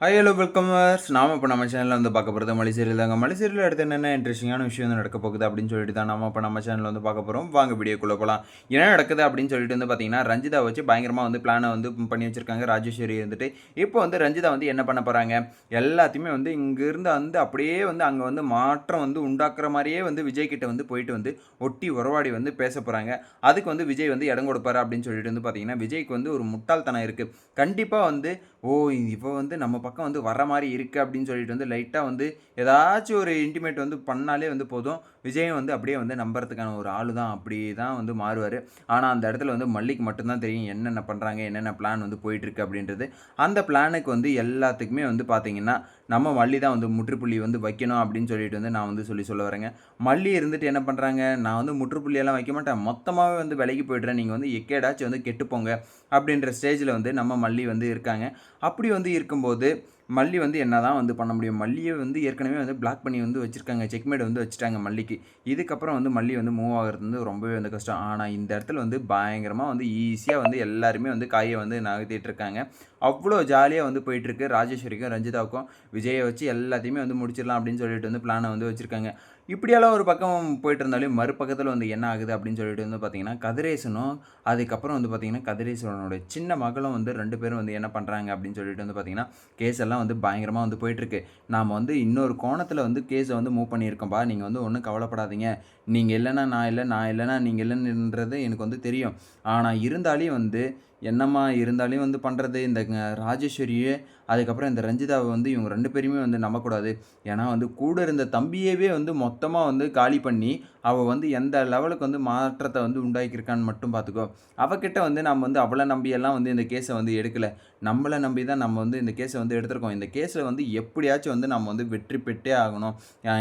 High hello வெல்கமர்ஸ் நாம இப்போ நம்ம சேனலில் வந்து பார்க்க போகிறது மலைசேரியில் தாங்க. மலைசேரியில் அடுத்து என்னென்ன இன்ட்ரெஸ்டிங்கான விஷயம் வந்து நடக்க போகுது அப்படின்னு சொல்லிட்டு தான் நம்ம இப்போ நம்ம சேனலில் வந்து பார்க்க போகிறோம் வாங்க வீடியோக்குள்ளே போகலாம் என்ன நடக்குது அப்படின்னு சொல்லிட்டு வந்து பார்த்தீங்கன்னா ரஞ்சிதா வச்சு பயங்கரமாக வந்து பிளானை வந்து பண்ணி வச்சிருக்காங்க. ராஜேஸ்வரி இருந்துட்டு இப்போ வந்து ரஞ்சிதா வந்து என்ன பண்ண போகிறாங்க எல்லாத்தையுமே வந்து இங்கேருந்து வந்து அப்படியே வந்து அங்கே வந்து மாற்றம் வந்து உண்டாக்குற மாதிரியே வந்து விஜய் கிட்ட வந்து போயிட்டு வந்து ஒட்டி உறவாடி வந்து பேச போகிறாங்க அதுக்கு வந்து விஜய் வந்து இடம் கொடுப்பாரு அப்படின்னு சொல்லிட்டு வந்து பார்த்தீங்கன்னா விஜய்க்கு வந்து ஒரு முட்டாள்தனம் இருக்குது கண்டிப்பாக வந்து ஓ இப்போ வந்து நம்ம பக்கம் வந்து வர மாதிரி இருக்குது அப்படின்னு சொல்லிட்டு வந்து லைட்டாக வந்து ஏதாச்சும் ஒரு இன்டிமேட் வந்து பண்ணாலே வந்து போதும். விஜயும் வந்து அப்படியே வந்து நம்புறதுக்கான ஒரு ஆள் தான் அப்படி தான் வந்து மாறுவார். ஆனால் அந்த இடத்துல வந்து மல்லிக்கு மட்டும்தான் தெரியும் என்னென்ன பண்ணுறாங்க என்னென்ன பிளான் வந்து போயிட்டுருக்கு அப்படின்றது. அந்த பிளானுக்கு வந்து எல்லாத்துக்குமே வந்து பார்த்திங்கன்னா நம்ம மல்லி தான் வந்து முற்றுப்புள்ளி வந்து வைக்கணும் அப்படின்னு சொல்லிட்டு வந்து நான் வந்து சொல்லி சொல்ல வரேங்க. மல்லி இருந்துட்டு என்ன பண்ணுறாங்க நான் வந்து முற்றுப்புள்ளியெல்லாம் வைக்க மாட்டேன். மொத்தமாகவே வந்து விலைக்கு போய்ட்றேன். நீங்கள் வந்து எக்கேடாச்சும் வந்து கெட்டுப்போங்க அப்படின்ற ஸ்டேஜில் வந்து நம்ம மல்லி வந்து இருக்காங்க. அப்படி வந்து இருக்கும்போது மல்லி வந்து என்ன தான் வந்து பண்ண முடியும்? மல்லியை வந்து ஏற்கனவே வந்து பிளாக் பண்ணி வந்து வச்சுருக்காங்க. செக்மேட் வந்து வச்சுட்டாங்க மல்லிக்கு. இதுக்கப்புறம் வந்து மல்லி வந்து மூவ் ஆகிறது வந்து ரொம்பவே வந்து கஷ்டம். ஆனால் இந்த இடத்துல வந்து பயங்கரமாக வந்து ஈஸியாக வந்து எல்லாருமே வந்து காயை வந்து நகர்த்திட்டு இருக்காங்க. அவ்வளோ ஜாலியாக வந்து போயிட்டுருக்கு ராஜேஸ்வரிக்கும் ரஞ்சிதாவுக்கும் விஜயை வச்சு எல்லாத்தையுமே வந்து முடிச்சிடலாம் அப்படின்னு சொல்லிட்டு வந்து பிளானை வந்து வச்சுருக்காங்க. இப்படியெல்லாம் ஒரு பக்கம் போயிட்டு இருந்தாலும் மறுபக்கத்தில் வந்து என்ன ஆகுது அப்படின்னு சொல்லிட்டு வந்து பார்த்தீங்கன்னா கதிரேசனும் அதுக்கப்புறம் வந்து பார்த்தீங்கன்னா கதிரேசனோட சின்ன மகளும் வந்து ரெண்டு பேரும் வந்து என்ன பண்ணுறாங்க அப்படின்னு சொல்லிட்டு வந்து பார்த்தீங்கன்னா கேஸ் எல்லாம் வந்து பயங்கரமாக வந்து போயிட்டுருக்கு. நாம் வந்து இன்னொரு கோணத்தில் வந்து கேஸை வந்து மூவ் பண்ணியிருக்கோம்ப்பா நீங்கள் வந்து ஒன்றும் கவலைப்படாதீங்க. நீங்கள் இல்லைன்னா நான் இல்லை நான் இல்லைன்னா நீங்கள் இல்லைன்றது எனக்கு வந்து தெரியும். ஆனால் இருந்தாலே வந்து என்னம்மா இருந்தாலையும் வந்து பண்ணுறது இந்த ராஜேஸ்வரியே அதுக்கப்புறம் இந்த ரஞ்சிதாவை வந்து இவங்க ரெண்டு பேருமே வந்து நம்பக்கூடாது. ஏன்னா வந்து கூட இருந்த தம்பியவே வந்து மொத்தமாக வந்து காலி பண்ணி அவள் வந்து எந்த லெவலுக்கு வந்து மாற்றத்தை வந்து உண்டாக்கியிருக்கான்னு மட்டும் பார்த்துக்கோ. அவகிட்ட வந்து நம்ம வந்து அவளை நம்பியெல்லாம் வந்து இந்த கேஸை வந்து எடுக்கலை. நம்மளை நம்பி தான் நம்ம வந்து இந்த கேஸை வந்து எடுத்திருக்கோம். இந்த கேஸில் வந்து எப்படியாச்சும் வந்து நம்ம வந்து வெற்றி பெற்றே ஆகணும்.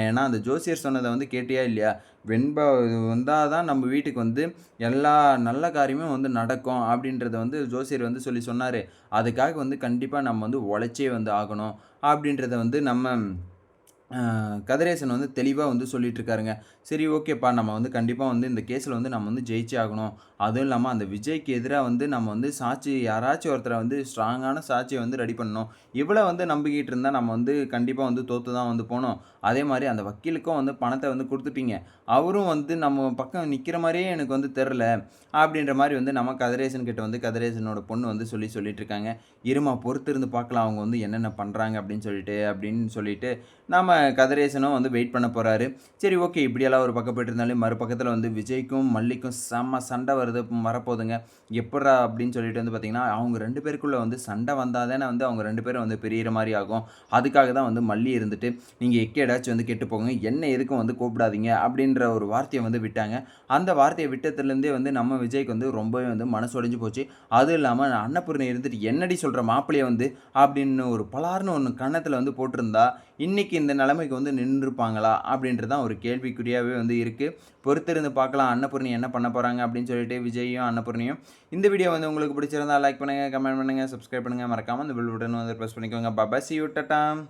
ஏன்னா அந்த ஜோசியர் சொன்னதை வந்து கேட்டியா இல்லையா? வெண்பா வந்தால் தான் நம்ம வீட்டுக்கு வந்து எல்லா நல்ல காரியமும் வந்து நடக்கும் அப்படின்றத வந்து ஜோசியர் வந்து சொல்லி சொன்னார். அதுக்காக வந்து கண்டிப்பாக நம்ம வந்து உழைச்சே வந்து ஆகணும் அப்படின்றத வந்து நம்ம கதிரேசன் வந்து தெளிவாக வந்து சொல்லிட்டு இருக்காருங்க சரி ஓகேப்பா நம்ம வந்து கண்டிப்பாக வந்து இந்த கேஸில் வந்து நம்ம வந்து ஜெயிச்சே ஆகணும். அதுவும் இல்லாமல் அந்த விஜய்க்கு எதிராக வந்து நம்ம வந்து சாட்சி யாராச்சும் ஒருத்தரை வந்து ஸ்ட்ராங்கான சாட்சியை வந்து ரெடி பண்ணணும். இவ்வளோ வந்து நம்பிக்கிட்டு இருந்தால் நம்ம வந்து கண்டிப்பாக வந்து தோற்று தான் வந்து போனோம். அதே மாதிரி அந்த வக்கீலுக்கும் வந்து பணத்தை வந்து கொடுத்துட்டீங்க. அவரும் வந்து நம்ம பக்கம் நிற்கிற மாதிரியே எனக்கு வந்து தெரில அப்படின்ற மாதிரி வந்து நம்ம கதிரேசன் கிட்ட வந்து கதிரேசனோட பொண்ணு வந்து சொல்லி சொல்லிட்டு இருக்காங்க இருமா பொறுத்து இருந்து பார்க்கலாம். அவங்க வந்து என்னென்ன பண்ணுறாங்க அப்படின்னு சொல்லிட்டு அப்படின்னு சொல்லிட்டு நம்ம கதிரேசனும் வந்து வெயிட் பண்ண போகிறாரு சரி ஓகே இப்படியெல்லாம் ஒரு பக்கம் போயிட்டு இருந்தாலும் மறுபக்கத்தில் வந்து விஜய்க்கும் மல்லிக்கும் செம்ம சண்டை வருது வரப்போகுதுங்க. எப்படா அப்படின்னு சொல்லிட்டு வந்து பார்த்திங்கன்னா அவங்க ரெண்டு பேருக்குள்ளே வந்து சண்டை வந்தால் தானே வந்து அவங்க ரெண்டு பேரும் வந்து பெரியற மாதிரி ஆகும். அதுக்காக தான் வந்து மல்லி இருந்துட்டு நீங்கள் எக்கேடாச்சும் வந்து கெட்டு போங்க என்ன எதுக்கும் வந்து கூப்பிடாதீங்க அப்படின்ற ஒரு வார்த்தையை வந்து விட்டாங்க. அந்த வார்த்தையை விட்டதுலேருந்தே வந்து நம்ம விஜய்க்கு வந்து ரொம்பவே வந்து மனசு உடைஞ்சு போச்சு. அதுவும் இல்லாமல் அன்னபூர்ணி இருந்துட்டு என்னடி சொல்கிற மாப்பிள்ளையை வந்து அப்படின்னு ஒரு பலார்னு ஒன்று கன்னத்தில் வந்து போட்டிருந்தா இன்றைக்கி இந்த நிலைமைக்கு வந்து நின்றுருப்பாங்களா அப்படின்றது தான் ஒரு கேள்விக்குறியாகவே வந்து இருக்குது பொறுத்திருந்து பார்க்கலாம். அன்னபூர்ணி என்ன பண்ண போகிறாங்க அப்படின்னு சொல்லிட்டு விஜயும் அன்னபூர்ணியும் இந்த வீடியோ வந்து உங்களுக்கு பிடிச்சிருந்தா லைக் பண்ணுங்கள் கமெண்ட் பண்ணுங்கள் சப்ஸ்கிரைப் பண்ணுங்கள் மறக்காமல் இந்த பில் பட்டன் வந்து ப்ரெஸ் பண்ணிக்கோங்க. Baba C you டட்டாம்